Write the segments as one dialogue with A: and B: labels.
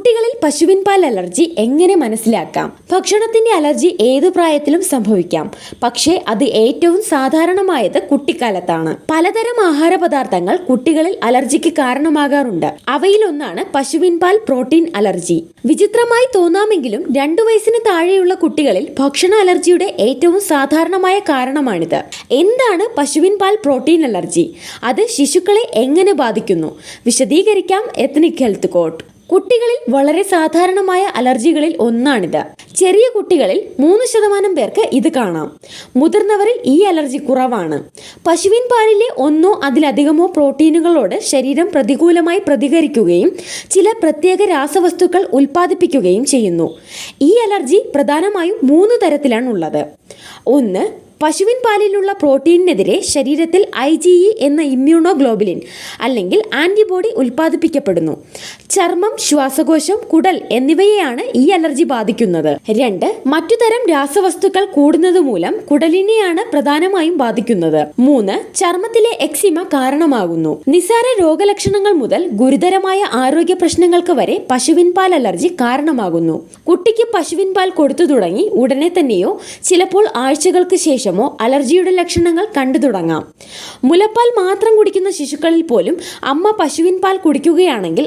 A: കുട്ടികളിൽ പശുവിൻ പാൽ അലർജി എങ്ങനെ മനസ്സിലാക്കാം? ഭക്ഷണത്തിന്റെ അലർജി ഏത് പ്രായത്തിലും സംഭവിക്കാം. പക്ഷേ അത് ഏറ്റവും സാധാരണമായത് കുട്ടിക്കാലത്താണ്. പലതരം ആഹാര പദാർത്ഥങ്ങൾ കുട്ടികളിൽ അലർജിക്ക് കാരണമാകാറുണ്ട്. അവയിലൊന്നാണ് പശുവിൻ പാൽ പ്രോട്ടീൻ അലർജി. വിചിത്രമായി തോന്നാമെങ്കിലും രണ്ടു വയസ്സിന് താഴെയുള്ള കുട്ടികളിൽ ഭക്ഷണ അലർജിയുടെ ഏറ്റവും സാധാരണമായ കാരണമാണിത്. എന്താണ് പശുവിൻ പാൽ പ്രോട്ടീൻ അലർജി? അത് ശിശുക്കളെ എങ്ങനെ ബാധിക്കുന്നു? വിശദീകരിക്കാം എത്നിക് ഹെൽത്ത് കോട്ട് കുട്ടികളിൽ വളരെ സാധാരണമായ അലർജികളിൽ ഒന്നാണിത്. ചെറിയ കുട്ടികളിൽ മൂന്ന് ശതമാനം പേർക്ക് ഇത് കാണാം. മുതിർന്നവരിൽ ഈ അലർജി കുറവാണ്. പശുവിൻ പാലിലെ ഒന്നോ അതിലധികമോ പ്രോട്ടീനുകളോട് ശരീരം പ്രതികൂലമായി പ്രതികരിക്കുകയും ചില പ്രത്യേക രാസവസ്തുക്കൾ ഉൽപ്പാദിപ്പിക്കുകയും ചെയ്യുന്നു. ഈ അലർജി പ്രധാനമായും മൂന്ന് തരത്തിലാണ് ഉള്ളത് ഒന്ന് പശുവിൻ പാലിലുള്ള പ്രോട്ടീനിനെതിരെ ശരീരത്തിൽ ഐ ജി ഇ എന്ന ഇമ്മ്യൂണോഗ്ലോബുലിൻ അല്ലെങ്കിൽ ആന്റിബോഡി ഉൽപ്പാദിപ്പിക്കപ്പെടുന്നു. ചർമ്മം ശ്വാസകോശം കുടൽ എന്നിവയെയാണ് ഈ അലർജി ബാധിക്കുന്നത്. രണ്ട് മറ്റു തരം രാസവസ്തുക്കൾ കൂടുന്നത് മൂലം കുടലിനെയാണ് പ്രധാനമായും ബാധിക്കുന്നത്. മൂന്ന് ചർമ്മത്തിലെ എക്സിമ കാരണമാകുന്നു. നിസാര രോഗലക്ഷണങ്ങൾ മുതൽ ഗുരുതരമായ ആരോഗ്യ പ്രശ്നങ്ങൾക്ക് വരെ പശുവിൻപാൽ അലർജി കാരണമാകുന്നു. കുട്ടിക്ക് പശുവിൻപാൽ കൊടുത്തു തുടങ്ങി ഉടനെ തന്നെയോ ചിലപ്പോൾ ആഴ്ചകൾക്ക് ശേഷമോ അലർജിയുടെ ലക്ഷണങ്ങൾ കണ്ടു തുടങ്ങാം. മുലപ്പാൽ മാത്രം കുടിക്കുന്ന ശിശുക്കളിൽ പോലും അമ്മ പശുവിൻപാൽ കുടിക്കുകയാണെങ്കിൽ കുടിക്കുകയാണെങ്കിൽ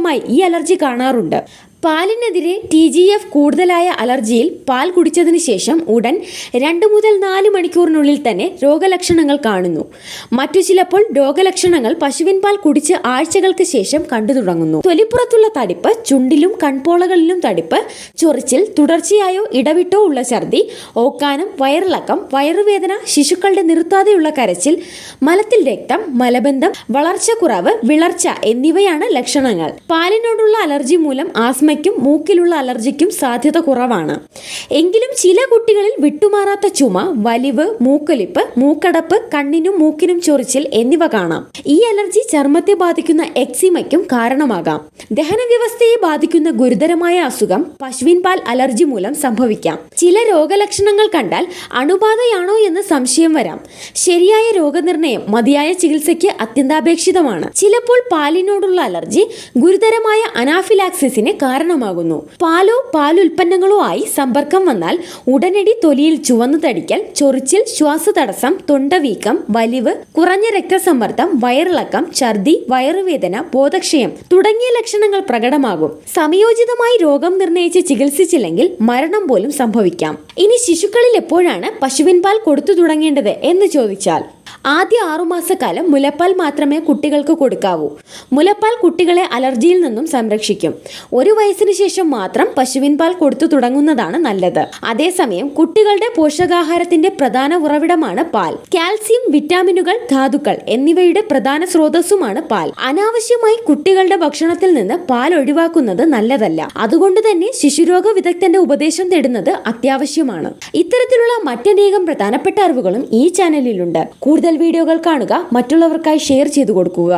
A: അപൂർവമായി ഈ അലർജി കാണാറുണ്ട്. പാലിനെതിരെ ടി ജി എഫ് കൂടുതലായ അലർജിയിൽ പാൽ കുടിച്ചതിന് ശേഷം ഉടൻ രണ്ട് മുതൽ നാല് മണിക്കൂറിനുള്ളിൽ തന്നെ രോഗലക്ഷണങ്ങൾ കാണുന്നു. മറ്റു ചിലപ്പോൾ രോഗലക്ഷണങ്ങൾ പശുവിൻ പാൽ കുടിച്ച് ആഴ്ചകൾക്ക് ശേഷം കണ്ടു തുടങ്ങുന്നു. തൊലിപ്പുറത്തുള്ള തടിപ്പ് ചുണ്ടിലും കൺപോളകളിലും തടിപ്പ് ചൊറിച്ചിൽ തുടർച്ചയായോ ഇടവിട്ടോ ഉള്ള ഛർദി ഓക്കാനം വയറിളക്കം വയറുവേദന ശിശുക്കളുടെ നിർത്താതെയുള്ള കരച്ചിൽ മലത്തിൽ രക്തം മലബന്ധം വളർച്ചക്കുറവ് വിളർച്ച എന്നിവയാണ് ലക്ഷണങ്ങൾ. പാലിനോടുള്ള അലർജി മൂലം ആസ്മയ്ക്കും മൂക്കിലുള്ള അലർജിക്കും സാധ്യത കുറവാണ്. എങ്കിലും ചില കുട്ടികളിൽ വിട്ടുമാറാത്ത ചുമ വലിവ് മൂക്കൊലിപ്പ് മൂക്കടപ്പ് കണ്ണിനും മൂക്കിനും ചൊറിച്ചിൽ എന്നിവ കാണാം. ഈ അലർജി ചർമ്മത്തെ ബാധിക്കുന്ന എക്സിമയ്ക്കും കാരണമാകാം. ദഹന വ്യവസ്ഥയെ ബാധിക്കുന്ന ഗുരുതരമായ അസുഖം പശുവിൻ പാൽ അലർജി മൂലം സംഭവിക്കാം. ചില രോഗലക്ഷണങ്ങൾ കണ്ടാൽ അണുബാധയാണോ എന്ന് സംശയം വരാം. ശരിയായ രോഗനിർണയം മതിയായ ചികിത്സയ്ക്ക് അത്യന്താപേക്ഷിതമാണ്. ചിലപ്പോൾ പാലിനോടുള്ള അലർജി ഗുരുതരമായ അനാഫിലാക്സിസിന് കാരണമാകുന്നു. പാലോ പാലുൽപ്പന്നങ്ങളോ ആയി സമ്പർക്കം വന്നാൽ ഉടനടി തൊലിയിൽ ചുവന്നു തടിക്കൽ ചൊറിച്ചിൽ ശ്വാസതടസ്സം തൊണ്ടവീക്കം വലിവ് കുറഞ്ഞ രക്തസമ്മർദ്ദം വയറിളക്കം ഛർദി വയറുവേദന ബോധക്ഷയം തുടങ്ങിയ ലക്ഷണങ്ങൾ പ്രകടമാകും. സമയോചിതമായി രോഗം നിർണയിച്ച് ചികിത്സിച്ചില്ലെങ്കിൽ മരണം പോലും സംഭവിക്കാം. ഇനി ശിശുക്കളിൽ എപ്പോഴാണ് പശുവിൻ പാൽ കൊടുത്തു തുടങ്ങേണ്ടത് എന്ന് ചോദിച്ചാൽ ആദ്യ ആറുമാസക്കാലം മുലപ്പാൽ മാത്രമേ കുട്ടികൾക്ക് കൊടുക്കാവൂ. മുലപ്പാൽ കുട്ടികളെ അലർജിയിൽ നിന്നും സംരക്ഷിക്കും. ഒരു വയസ്സിന് ശേഷം മാത്രം പശുവിൻ പാൽ കൊടുത്തു തുടങ്ങുന്നതാണ് നല്ലത്. അതേസമയം കുട്ടികളുടെ പോഷകാഹാരത്തിന്റെ പ്രധാന ഉറവിടമാണ് പാൽ. കാൽസ്യം വിറ്റാമിനുകൾ ധാതുക്കൾ എന്നിവയുടെ പ്രധാന സ്രോതസ്സുമാണ് പാൽ. അനാവശ്യമായി കുട്ടികളുടെ ഭക്ഷണത്തിൽ നിന്ന് പാൽ ഒഴിവാക്കുന്നത് നല്ലതല്ല. അതുകൊണ്ട് തന്നെ ശിശുരോഗ വിദഗ്ധന്റെ ഉപദേശം തേടുന്നത് അത്യാവശ്യമാണ്. ഇത്തരത്തിലുള്ള മറ്റനേകം പ്രധാനപ്പെട്ട അറിവുകളും ഈ ചാനലിലുണ്ട്. കൂടുതൽ വീഡിയോകൾ കാണുക മറ്റുള്ളവർക്കായി ഷെയർ ചെയ്തു കൊടുക്കുക.